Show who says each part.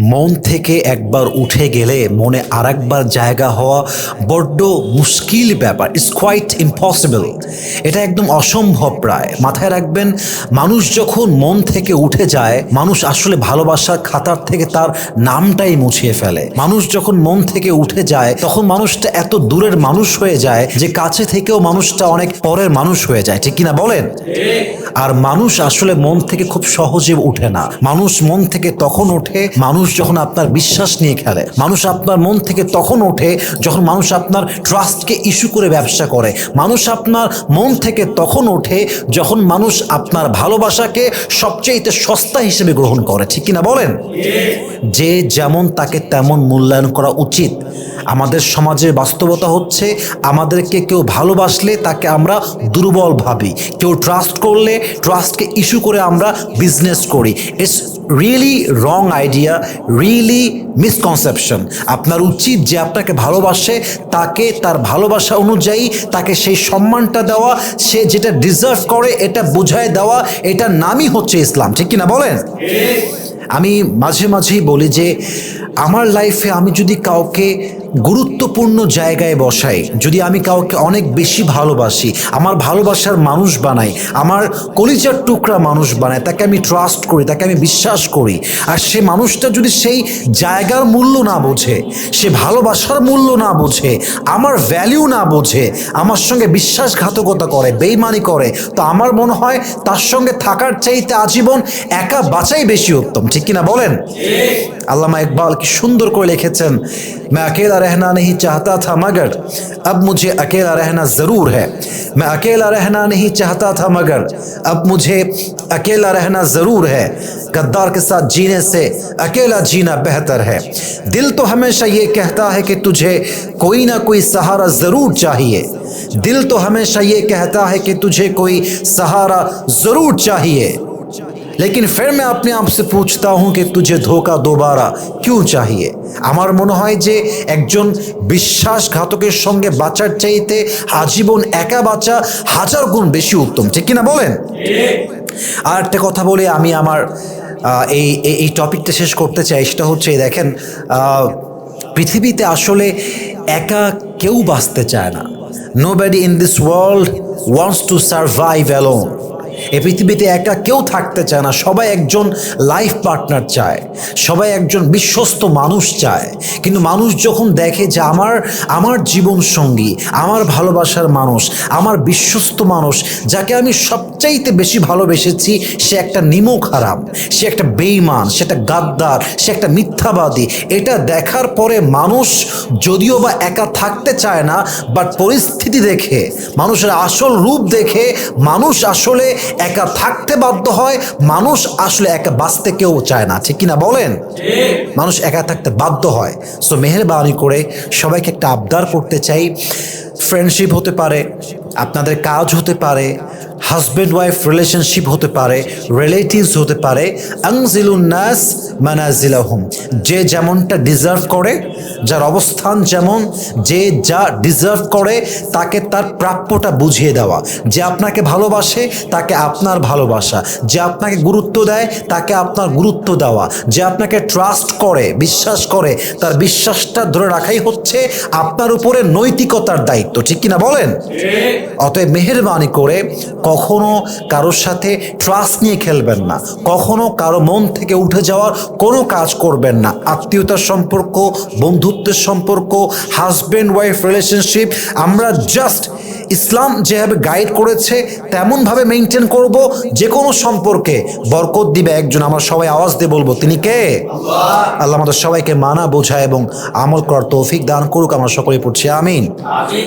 Speaker 1: মন থেকে একবার উঠে গেলে মনে আরেকবার জায়গা হওয়া বড্ড মুশকিল ব্যাপার। ইটস কোয়াইট ইম্পসিবল এটা একদম অসম্ভব প্রায়। মাথায় রাখবেন মানুষ যখন মন থেকে উঠে যায় মানুষ আসলে ভালোবাসার খাতার থেকে তার নামটাই মুছিয়ে ফেলে। মানুষ যখন মন থেকে উঠে যায় তখন মানুষটা এত দূরের মানুষ হয়ে যায় যে কাছে থেকেও মানুষটা অনেক পরের মানুষ হয়ে যায়। ঠিক কিনা বলেন? আর মানুষ আসলে মন থেকে খুব সহজে উঠে না। মানুষ মন থেকে তখন ওঠে মানুষ যখন আপনার বিশ্বাস নিয়ে খেলে, মানুষ আপনার মন থেকে তখন ওঠে যখন মানুষ আপনার ট্রাস্টকে ইস্যু করে ব্যবসা করে। মানুষ আপনার মন থেকে তখন ওঠে যখন মানুষ আপনার ভালোবাসাকে সবচেয়ে সস্তা হিসেবে গ্রহণ করে। ঠিক কিনা বলেন? যে যেমন তাকে তেমন মূল্যায়ন করা উচিত। আমাদের সমাজের বাস্তবতা হচ্ছে আমাদেরকে কেউ ভালোবাসলে তাকে আমরা দুর্বল ভাবি। কেউ ট্রাস্ট করলে ট্রাস্টকে ইস্যু করে আমরা বিজনেস করি। It's really wrong idea really misconception আপনার উচিত যে আপনাকে ভালোবাসে তাকে তার ভালোবাসা অনুযায়ী তাকে সেই সম্মানটা দেওয়া সে যেটা ডিজার্ভ করে এটা বোঝায় দেওয়া এটা নামই হচ্ছে ইসলাম। ঠিক কিনা বলেন? আমি মাঝে মাঝেই বলি যে আমার লাইফে আমি যদি কাউকে গুরুত্বপূর্ণ জায়গায় বসাই। যদি আমি কাউকে অনেক বেশি ভালোবাসি আমার ভালোবাসার মানুষ বানাই আমার কলিজার টুকরা মানুষ বানাই তাকে আমি ট্রাস্ট করি তাকে আমি বিশ্বাস করি আর সে মানুষটা যদি সেই জায়গার মূল্য না বোঝে সে ভালোবাসার মূল্য না বোঝে আমার ভ্যালিউ না বোঝে আমার সঙ্গে বিশ্বাসঘাতকতা করে বেইমানি করে তো আমার মনে হয় তার সঙ্গে থাকার চাইতে আজীবন একা বাঁচাই বেশি উত্তম। ঠিক কিনা বলেন? আল্লামা ইকবাল কি সুন্দর করে লিখেছেন मैं رہنا نہیں چاہتا تھا، مگر اب مجھے اکیلا رہنا ضرور ہے۔ میں اکیلا رہنا نہیں چاہتا تھا، مگر اب مجھے اکیلا رہنا ضرور ہے۔ غدار کے ساتھ جینے سے اکیلا جینا بہتر ہے۔ دل تو ہمیشہ یہ کہتا ہے کہ تجھے کوئی نہ کوئی سہارا ضرور چاہیے۔ دل تو ہمیشہ یہ کہتا ہے کہ تجھے کوئی سہارا ضرور چاہیے۔ लेकिन फिर मैं अपने आप से पूछता हूँ कि तुझे धोखा दोबारा क्यों चाहिए আমার মনে হয় যে একজন বিশ্বাসঘাতকের সঙ্গে বাঁচার চাইতে আজীবন একা বাঁচা হাজার গুণ বেশি উত্তম ঠিক কিনা বলেন আর একটা কথা বলে আমি আমার আহ, এই এই- এই টপিকটা শেষ করতে চাই সেটা হচ্ছে এই দেখেন আহ, পৃথিবীতে আসলে একা কেউ বাঁচতে চায় না nobody in this world wants to survive alone এই পৃথিবীতে একা কেউ থাকতে চায় না, সবাই একজন লাইফ পার্টনার চায়, সবাই একজন বিশ্বস্ত মানুষ চায়। কিন্তু মানুষ যখন দেখে যে আমার আমার জীবন সঙ্গী আমার ভালোবাসার মানুষ, আমার বিশ্বস্ত মানুষ, যাকে আমি সবচাইতে বেশি ভালোবেসেছি, সে একটা নিমক হারাম সে একটা বেইমান সে একটা গাদ্দার, সে একটা মিথ্যাবাদী। এটা দেখার পরে মানুষ যদিও বা একা থাকতে চায় না বাট পরিস্থিতি দেখে, মানুষের আসল রূপ দেখে, মানুষ আসলে একা থাকতে বাধ্য হয় মানুষ আসলে একা বাঁচতে কেউ চায় না। ঠিক কিনা বলেন? মানুষ একা থাকতে বাধ্য হয়। সো মেহরবানি করে সবাইকে একটা আবদার করতে চাই। ফ্রেন্ডশিপ হতে পারে আপনাদের কাজ হতে পারে হাজব্যান্ড ওয়াইফ রিলেশনশিপ হতে পারে রিলেটিভস হতে পারে। আংজিলুন্নাস মানাজিলাহুম। যে যেমনটা ডিজার্ভ করে যার অবস্থান যেমন যে যা ডিজার্ভ করে তাকে তার প্রাপ্যটা বুঝিয়ে দেওয়া। যে আপনাকে ভালোবাসে তাকে আপনার ভালোবাসা। যে আপনাকে গুরুত্ব দেয় তাকে আপনার গুরুত্ব দেওয়া। যে আপনাকে ট্রাস্ট করে বিশ্বাস করে তার বিশ্বাসটা ধরে রাখাই হচ্ছে আপনার উপরে নৈতিকতার দায়িত্ব। ঠিক কিনা বলেন? অতএব মেহরবানি করে কখনো কারোর সাথে ট্রাস্ট নিয়ে খেলবেন না। কখনো কারও মন থেকে উঠে যাওয়ার কোনো কাজ করবেন না। আত্মীয়তার সম্পর্ক বন্ধুত্বের সম্পর্ক হাজব্যান্ড ওয়াইফ রিলেশনশিপ আমরা জাস্ট ইসলাম যেভাবে গাইড করেছে তেমনভাবে মেনটেন করব যে কোনো সম্পর্কে। বরকত দিবে একজন আমরা সবাই আওয়াজ দিয়ে বলব তিনি কে? আল্লাহ। আমাদের সবাইকে মানা বোঝা এবং আমল করার তৌফিক দান করুক আমরা সকলে পড়ছি আমিন।